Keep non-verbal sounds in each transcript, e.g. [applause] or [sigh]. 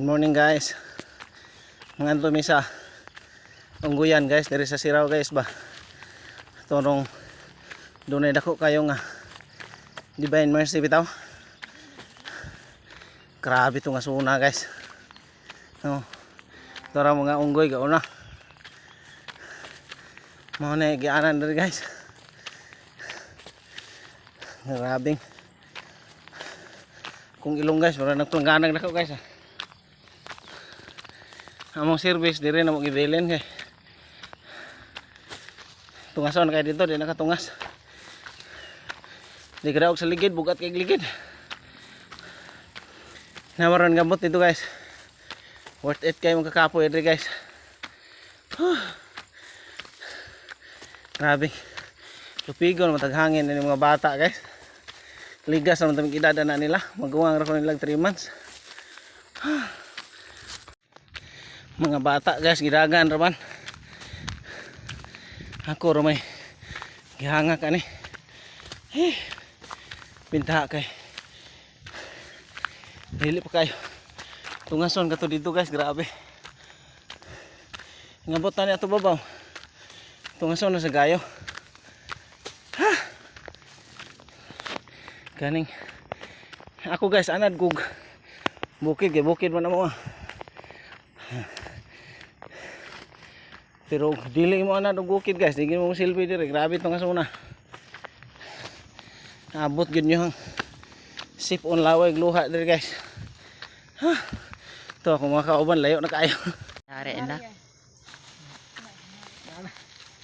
Good morning guys. Mga mi sa ungguyan guys, diri sa Siraw guys ba. Torong dunay dako kayo nga Divine Mercy bitaw. Grabe to nga suna guys. No. Tora mga unggoy gauna. Mao na gianan diri guys. Grabing kung ilong guys, wala nagplangganag na ko guys ah. Among service dire na mo gibilin kay. Tungason kay dito, di nakatungas. Di kada og sa ligid, bugat kay ligid. Namaron gamot dito guys. Worth it kay mga kakapoy dire guys. Grabe. Lupigon mataghangin ni mga bata guys ligas naman tamig idada na nila maguwang ra ko nilang 3 months mga bata guys gidagan raman ako ramay gihanga ka ni. Eh, pintaha kay. Dili pa kayo. Tungason ka to dito guys grabe. Ngabot na ni babaw. Tungason na sa gayo. Kaning ako guys anad kog bukid kay bukid man mo ah. Pero dili mo anad og bukid guys dili mo silbi dire grabe to nga suna abot gid nyo hang sip on laway luha dire guys ha to ako mga kauban layo na kayo Yari na.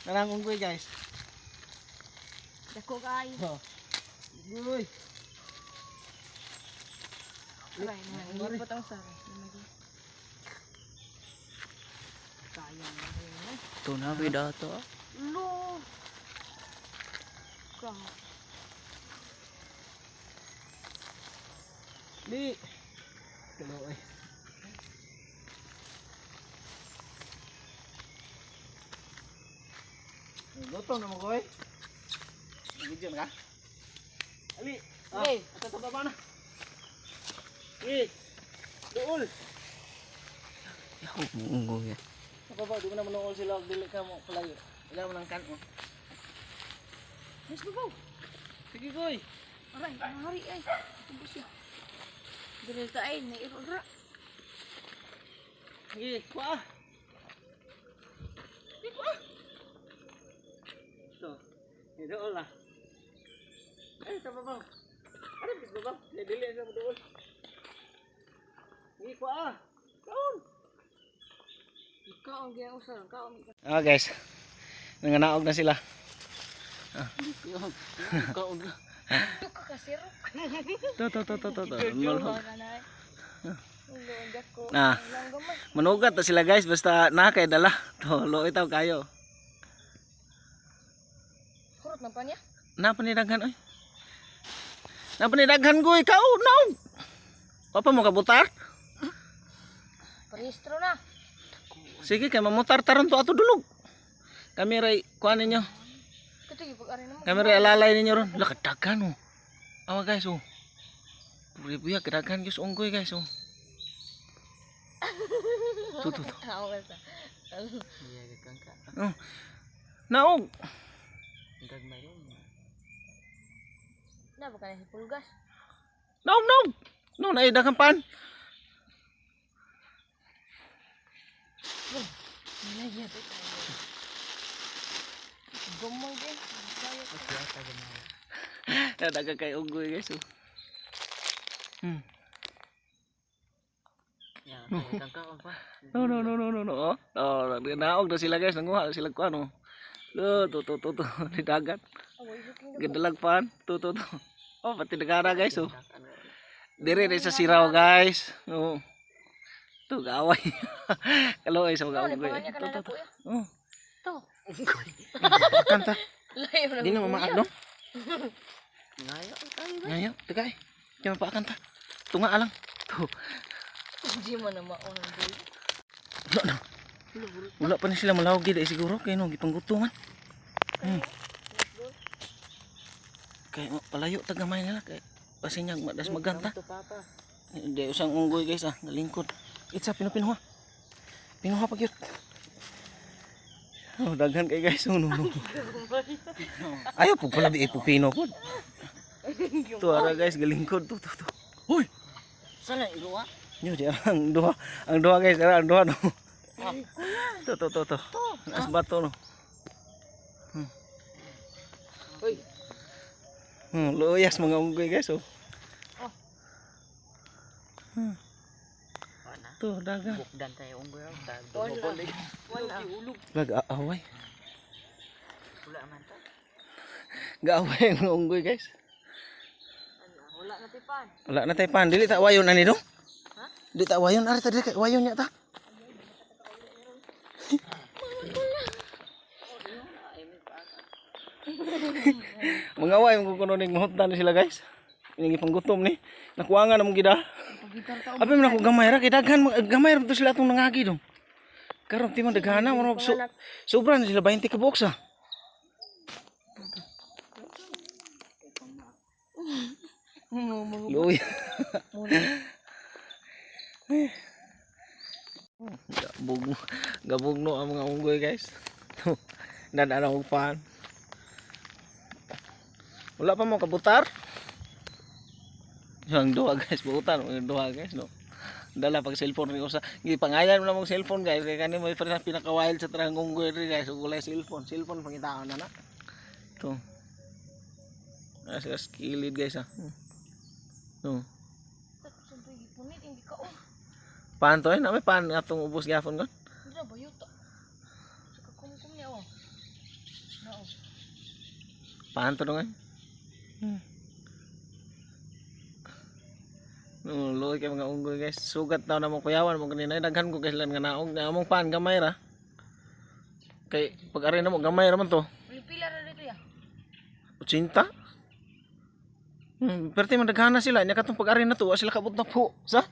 Narang unggoy guys Dako kay. oh. Uy. Aray, nangibot ang sara. Sayang na rin eh. Ito na, bidato. Lo. Ka. Di. Tulo ay. Gutom na mo ko eh. Nagidyan ka? Ali. Ah, Okay. Ato to baba na. Eh. Dool. Yaw, munggo yan. Baba, di mo na manuol sila. Dili ka mo palayo. Wala mo ng kan mo. Yes, babaw. Sige, goy. Aray, hari ay. Tubos siya. Dili ka ay, nairura. Sige, kuha. Sige, kuha. Ito. Ito, dool na. Ay, sa babaw. Bis babaw? Dili sa dool. Sige, kuha. Kaon. Ah, guys. Nanganaog na sila. [laughs] Kaon ka. kasiro. To, to, to, to, to, to. Ulo Malhog. na na. Ulo ang dako. Ah. Ilang gamay. Manugat na sila guys, basta nakay dala. To, lo itaw kayo. Kurot na pa niya. Napanidaghan oy. Napanidaghan ko ikaw, no. Papa mo kabutar? Parehistro na. Sige kay mamutar taron to ato dulog. Kami ray kuan ninyo. Kami ray alalay ninyo ron. Lakad daghan oh. Awa guys oh. Puri buya kadaghan guys unggoy guys oh. Tu tu tu. Oh. Naog. Gagmay yun. Na ba ka na hipulgas? Naog naog. No na daghan pan. Nilagyan ito tayo. Gumang din. Kaya. Yata, gagmay. Daghan kay unggoy guys. Hmm. No, no, no, no, no, no. Oh, oh naog na sila guys, nanguha sila ko ano. Oh, to, to, to, to, [laughs] di dagat. Gandalag pan. To, to, to. Oh, pati nagara guys, oh. Dire rin sa siraw guys. Oh. Sa pangan niya To, kanana to, po to. ya. Oh, To. kanta. Di na mamaak no? Ngayo, tayo ba? Ngayon, tigay. Di pa kanta. Tunga alang. To. Hindi mo na maunang boy. Wala na. Wala pa ni sila malawag gid eh, siguro kay no gipanggutungan. Hmm. Kay palayo tagamay nila kay pasinyag madas maganta. Ito, papa. Hindi usang unggoy guys ah, nalingkod. Itsa pinupinuha. Pinuha pag yun. Oh, daghan kay guys. Oh, no, no. [laughs] Ayaw po pala di ipupino po. Ito ara guys, galingkod to to to. Hoy, Saan ang ilo ah? Yo, di ang duha. Ang duha guys, ara ang duha no. To to to to. Nas bato no. Uy. Hmm, luyas mga unggoy guys oh. Wala. To daga. Bukdan tayo unggoy. Dumubol eh. Wala. Gag-aaway. Wala man to. Gaaway ang unggoy guys. Wala na tipan. Wala na tayo pan. Dili ta wayon ani dong. Ha? Dili ta wayon ari ta dili kay wayon niya ta. mga way mo kuno ning mahutdan sila guys. Ini panggutom ni. Nakuangan namong gida. Abi man ako gamay ra kay daghan gamay ra sila atong nangagi dong. Karon ti man daghana mo so, sobra na sila 20 ka box ah. Luya. Gabog gabog no ang mga unggoy guys. [laughs] Nadaan akong fan. Wala pa mo kabutar. Yung duha guys, buutan yung duha guys no. Dala pag cellphone ni usa. Gipangayan mo na mong cellphone guys kay kani mo pa pinaka wild sa trang unggoy ri guys. Ug walay cellphone, cellphone pangitaon na na. To. Guys ah. No. Siyempre, gipunit, hindi ka oh. Pan to eh, na may pan atong ubos gyapon kon. Na ba yuta? Sa kakumkum niya oh. Pan to dong eh. Hmm. No, loy kay mga unggoy guys. Sugat daw na mong kuyawan mo kanina. Daghan ko guys lan nga naog na among pan gamay ra. Kay pag ari na mo gamay ra man to. Pila ra dito ya. 80. Hmm, pero man daghana sila nya katong pag ari na to sila kabot na po. Sa?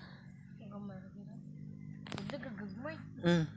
Gamay ra ka gagmay. Hmm.